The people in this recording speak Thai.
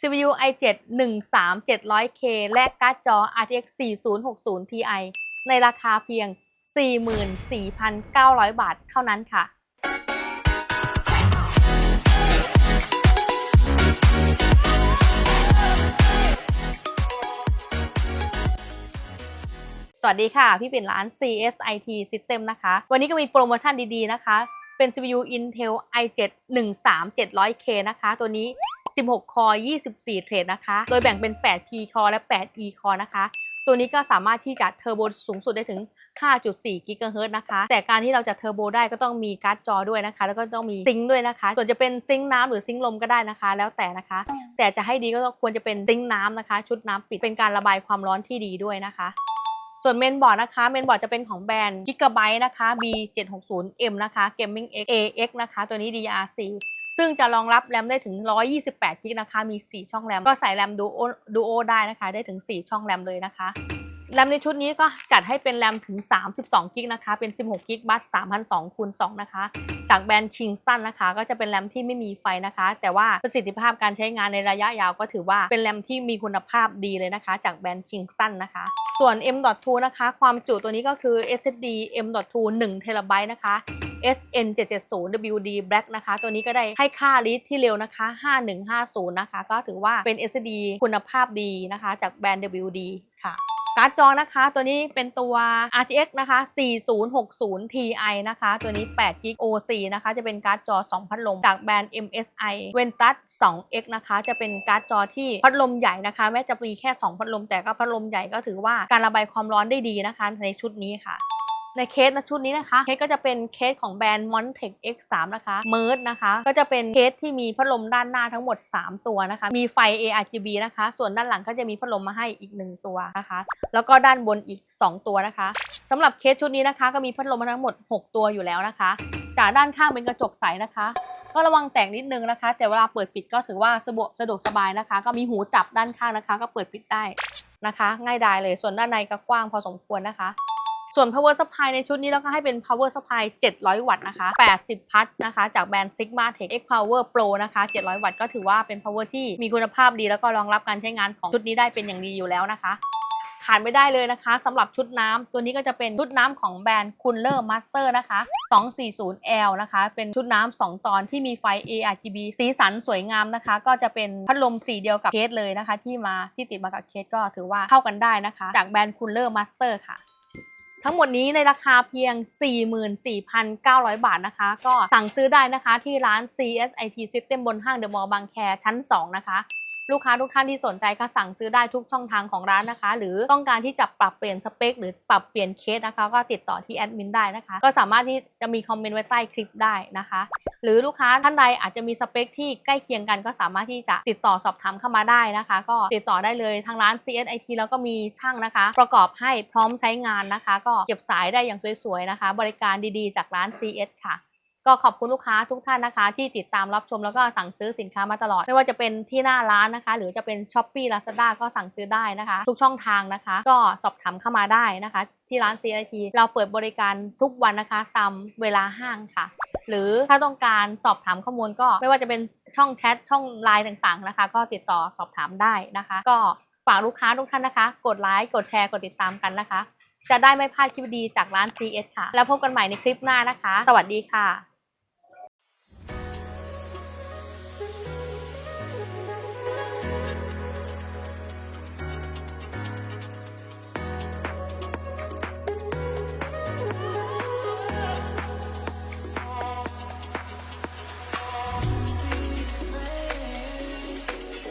CPU i7 13700K และการ์ดจอ RTX 4060 Ti ในราคาเพียง 44,900 บาทเท่านั้นค่ะสวัสดีค่ะ พี่ปิ่นร้าน CSIT System นะคะ วันนี้ก็มีโปรโมชั่นดีๆนะคะ เป็น CPU Intel i7 13700K นะคะ ตัวนี้ 16 คอ 24 เทรดนะคะ โดยแบ่งเป็น 8 P คอและ 8 E คอนะคะ ตัวนี้ก็สามารถที่จะเทอร์โบสูงสุดได้ถึง 5.4 กิกะเฮิรตซ์นะคะ แต่การที่เราจะเทอร์โบได้ก็ต้องมีการ์ดจอด้วยนะคะ แล้วก็ต้องมีซิงค์ด้วยนะคะ ส่วนจะเป็นซิงค์น้ำหรือซิงค์ลมก็ได้นะคะ แล้วแต่นะคะ แต่จะให้ดีก็ควรจะเป็นซิงค์น้ำนะคะ ชุดน้ำปิด เป็นการระบายความร้อนที่ดีด้วยนะคะส่วนเมนบอร์ดนะคะ เมนบอร์ดจะเป็นของแบรนด์ Gigabyte นะคะ B760M นะคะ Gaming X AX นะคะ ตัวนี้ DDR4 ซึ่งจะรองรับแรมได้ถึง 128 กิกนะคะ มี 4 ช่องแรม ก็ใส่แรม Duo Duo ได้นะคะ ได้ถึง 4 ช่องแรมเลยนะคะ แรมในชุดนี้ก็จัดให้เป็นแรมถึง 32 กิกนะคะ เป็น 16 กิกบัต3,002คูณ2นะคะ จากแบรนด์ Kingston นะคะ ก็จะเป็นแรมที่ไม่มีไฟนะคะ แต่ว่าประสิทธิภาพการใช้งานในระยะยาวก็ถือว่าเป็นแรมที่มีคุณภาพดีเลยนะคะ จากแบรนด์ Kingston นะคะ ส่วน M.2 นะคะ ความจุตัวนี้ก็คือ SSD M.2 1 t b นะคะ SN770WD Black นะคะ ตัวนี้ก็ได้ให้ค่ารีดที่เร็วนะคะ 5150 นะคะ ก็ถือว่าเป็น SSD คุณภาพดีนะคะ จากแบรนด์ WD ค่ะการ์ดจอนะคะ ตัวนี้เป็นตัว RTX นะคะ 4060 Ti นะคะ ตัวนี้8 g b O4 นะคะ จะเป็นการ์ดจอ 2 พัดลม จากแบรนด์ MSI Ventus 2X นะคะ จะเป็นการ์ดจอที่พัดลมใหญ่นะคะ แม้จะมีแค่ 2 พัดลม แต่ก็พัดลมใหญ่ก็ถือว่าการระบายความร้อนได้ดีนะคะในชุดนี้ค่ะ ในเคสชุดนี้นะคะ เคสก็จะเป็นเคสของแบรนด์ Montec X3 นะคะ MERS นะคะ ก็จะเป็นเคสที่มีพัดลมด้านหน้าทั้งหมด 3 ตัวนะคะ มีไฟ ARGB นะคะ ส่วนด้านหลังก็จะมีพัดลมมาให้อีก 1 ตัวนะคะ แล้วก็ด้านบนอีก 2 ตัวนะคะสำหรับเคสชุดนี้นะคะ ก็มีพัดลมมาทั้งหมด 6 ตัวอยู่แล้วนะคะ จากด้านข้างเป็นกระจกใสนะคะ ก็ระวังแตกนิดนึงนะคะ แต่เวลาเปิดปิดก็ถือว่าสะดวกสะดวกสบายนะคะ ก็มีหูจับด้านข้างนะคะ ก็เปิดปิดได้นะคะ ง่ายดายเลย ส่วนด้านในก็กว้างพอสมควรนะคะ ส่วน power supply ในชุดนี้เราก็ให้เป็น power supply 700 วัตต์นะคะ 80 พัทนะคะ จากแบรนด์ Sigma Tech X Power Pro นะคะ 700 วัตต์ก็ถือว่าเป็น power ที่มีคุณภาพดีแล้วก็รองรับการใช้งานของชุดนี้ได้เป็นอย่างดีอยู่แล้วนะคะขาดไม่ได้เลยนะคะสำหรับชุดน้ำตัวนี้ก็จะเป็นชุดน้ำของแบรนด์ Cooler Master นะคะ 240L นะคะ เป็นชุดน้ำ2ตอนที่มีไฟ ARGB สีสันสวยงามนะคะ ก็จะเป็นพัดลมสีเดียวกับเคสเลยนะคะ ที่มาที่ติดมากับเคสก็ถือว่าเข้ากันได้นะคะ จากแบรนด์ Cooler Master ค่ะ ทั้งหมดนี้ในราคาเพียง 44,900 บาทนะคะ ก็สั่งซื้อได้นะคะที่ร้าน CSIT System บนห้างเดอะมอลล์บางแคชั้น 2 นะคะ ลูกค้าทุกท่านที่สนใจก็สั่งซื้อได้ทุกช่องทางของร้านนะคะ หรือต้องการที่จะปรับเปลี่ยนสเปค หรือปรับเปลี่ยนเคสนะคะ ก็ติดต่อที่แอดมินได้นะคะ ก็สามารถที่จะมีคอมเมนต์ไว้ใต้คลิปได้นะคะ หรือลูกค้าท่านใดอาจจะมีสเปคที่ใกล้เคียงกันก็สามารถที่จะติดต่อสอบถามเข้ามาได้นะคะ ก็ติดต่อได้เลยทางร้าน CSIT แล้วก็มีช่างนะคะ ประกอบให้พร้อมใช้งานนะคะ ก็เก็บสายได้อย่างสวยๆนะคะ บริการดีๆ จากร้าน CS ค่ะ ก็ขอบคุณลูกค้าทุกท่านนะคะ ที่ติดตามรับชมแล้วก็สั่งซื้อสินค้ามาตลอด ไม่ว่าจะเป็นที่หน้าร้านนะคะ หรือจะเป็น s h อ p e e Lazada ก็สั่งซื้อได้นะคะ ทุกช่องทางนะคะ ก็สอบถามเข้ามาได้นะคะ ที่ร้าน CIT เราเปิดบริการทุกวันนะคะ ตามเวลาห้างค่ะ หรือถ้าต้องการสอบถามข้อมูลก็ ไม่ว่าจะเป็นช่องแชทช่องไลน์ต่างๆนะคะ ก็ติดต่อสอบถามได้นะคะ ก็ฝากลูกค้าทุกท่านนะคะ กดไลค์ กดแชร์ กดติดตามกันนะคะ จะได้ไม่พลาดคลิปดีจากร้าน CS ค่ะ แล้วพบกันใหม่ในคลิปหน้านะคะ สวัสดีค่ะ